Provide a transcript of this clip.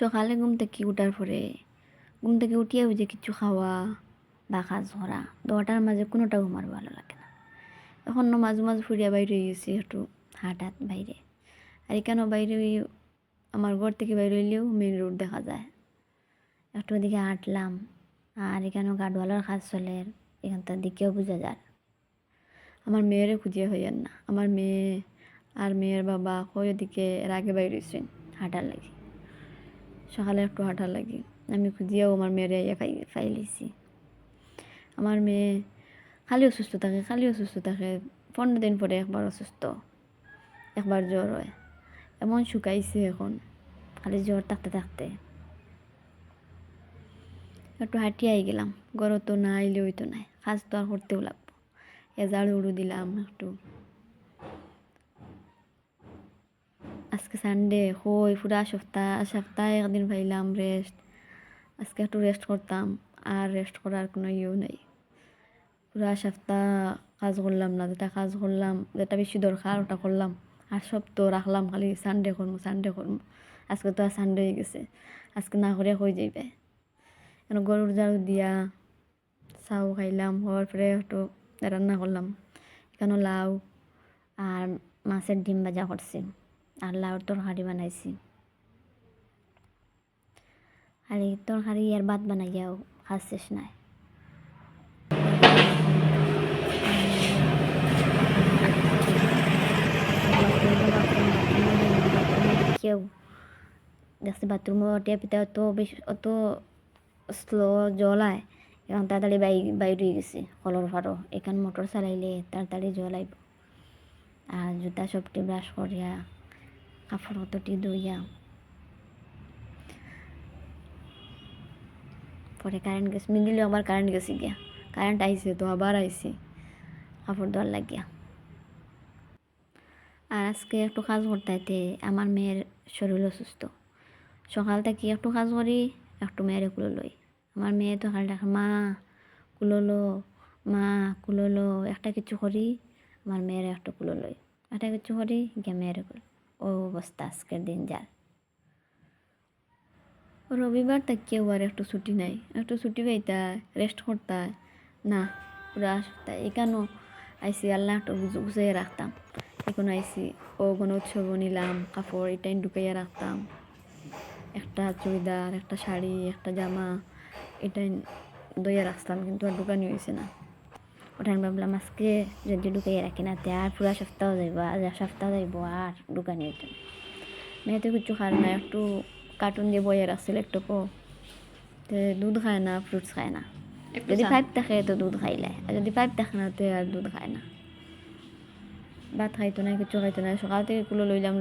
সকালে ঘুম থেকে উঠার পরে, ঘুম থেকে উঠিয়ে বুঝে কিছু খাওয়া বা কাজ করা দশটার মাঝে কোনোটাও আমার ভালো লাগে না। এখন মাঝে মাঝে ফুরিয়া বাইরে হয়ে গেছি একটু হাঁটাত বাইরে। আর এখানেও বাইরে ওই আমার ঘর থেকে বাইরে হইলেও মেন রোড দেখা যায়। একটু ওদিকে হাঁটলাম, আর এখানেও গাডওয়ালার কাজ চলে এখানটার দিকেও বোঝা যায়। আমার মেয়েরে খুঁজিয়ে হইয়েন না। আমার মেয়ে আর মেয়ের বাবা কই ওদিকে এর আগে বাইরে হাঁটার লাগে। সকালে একটু হাঁটার লাগে। আমি খুঁজিয়াও আমার মেয়েরে ইয়ে পাই পাইলিছি আমার মেয়ে খালি অসুস্থ থাকে, খালি অসুস্থ থাকে। পনেরো দিন পরে একবার অসুস্থ, একবার জ্বর হয়। এমন শুকাইছে এখন, খালি জ্বর থাকতে থাকতে। একটু হাঁটিয়ে আই গেলাম গরম তো না আইলে হইতো নাই, কাজ তো আর করতেও লাগবো। এ ঝাড়ু উড়ু দিলাম একটু। আজকে সানডে হই, পুরা সপ্তাহ, সপ্তাহে একদিন পাইলাম রেস্ট আজকে একটু রেস্ট করতাম, আর রেস্ট করার কোনো ইয়েও নেই। পুরা সপ্তাহ কাজ করলাম না, যেটা কাজ করলাম, যেটা বেশি দরকার ওটা করলাম। আর সব তো রাখলাম, খালি সানডে করব সানডে করব। আজকে তো আর সানডে হয়ে গেছে, আজকে না করে হয়ে যাইবে। এখন গরুর ঝাড়ু দিয়া চাউ খাইলাম হওয়ার পরে একটু রান্না করলাম। এখানে লাউ আর মাছের ডিম ভাজা করছি। আর লাউর তরকারি বানাইছি। আর এই তরকারি আর ভাত বানাইয়াও শেষ নাই। কেউ দেখছি বাথরুমও টিয়া পিতা অত বেশি, অত স্লো জল আয় এখন তাড়াতাড়ি বাই, বাইর হয়ে গেছে, কলর ফারো এখান মোটর চালাইলে তাড়াতাড়ি জল আইব আর জুতা সবটি ব্রাশ করিয়া অতটি ধুইয়া। পরে কারেন্ট গেছে মিডিলে আবার কারেন্ট গেছে গিয়া। কারেন্ট আইছে তো আবার আইছে। কাপড় ধোয়ার লাগিয়া। আর আজকে একটু কাজ করতে আমার মেয়ের শরীর অসুস্থ। সকাল থেকে একটু কাজ করি, একটু মেয়েরে কুলো লই। আমার মেয়ে তো খালি ডাকে, মা কুলোলো মা কুলোলো একটা কিছু করি, আমার মেয়ের একটু কুলো লই। একটা কিছু করি, গিয়ে মেয়েরে কুলো ও অবস্থা আজকের দিন যার। রবিবার তা কেউ আর একটু ছুটি নাই। একটু ছুটি পাইতা রেস্ট করতা, না, পুরা সপ্তাহ এখানেও আইসি আল্লাহ একটু গুছিয়ে রাখতাম। এখন আইসি ও কোনো উৎসব নিলাম, কাপড় এটাই ঢুকাইয়া রাখতাম। একটা চুড়িদার, একটা শাড়ি, একটা জামা এটাই দইয়া রাখতাম, কিন্তু আর ঢুকানি হয়েছে না। ওটা আমি ভাবলাম আজকে যদি ঢুকাইয়া রাখি না তে আর পুরা সপ্তাহ যাইব আর সপ্তাহ যাইব আর ঢুকানি হইতো না মেয়ে তো কিছু খায় না একটু কার্টুন দিয়ে বইয়ে রাখছিল একটু পো তে দুধ খায় না ফ্রুটস খায় না যদি পাইপ থাকে তো দুধ খাইলে আর যদি পাইপ থাকে না তো আর দুধ খায় না ভাত খাইতো না কিছু খাইতো না সকাল থেকে কুলো লইলাম